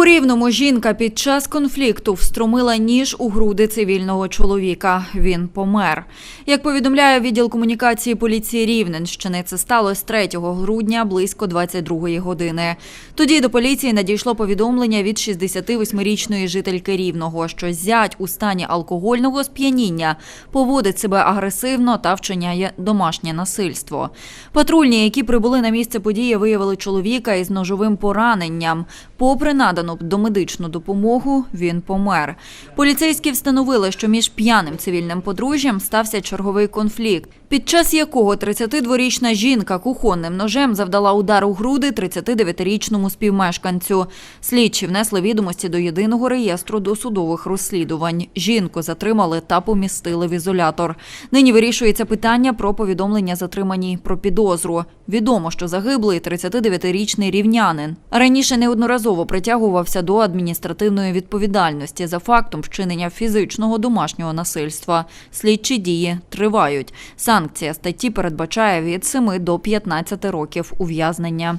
У рівному жінка під час конфлікту встромила ніж у груди цивільного чоловіка. Він помер. Як повідомляє відділ комунікації поліції Рівненщини, це сталося 3 грудня близько 22 години. Тоді до поліції надійшло повідомлення від 68-річної жительки Рівного, що зять у стані алкогольного сп'яніння поводить себе агресивно та вчиняє домашнє насильство. Патрульні, які прибули на місце події, виявили чоловіка із ножовим пораненням. Попри надану домедичну допомогу, він помер. Поліцейські встановили, що між п'яним цивільним подружжям стався черговий конфлікт, під час якого 32-річна жінка кухонним ножем завдала удар у груди 39-річному співмешканцю. Слідчі внесли відомості до єдиного реєстру досудових розслідувань. Жінку затримали та помістили в ізолятор. Нині вирішується питання про повідомлення затриманій про підозру. Відомо, що загиблий 39-річний рівнянин. Раніше неодноразово притягувався до адміністративної відповідальності за фактом вчинення фізичного домашнього насильства. Слідчі дії тривають. Санкція статті передбачає від 7 до 15 років ув'язнення.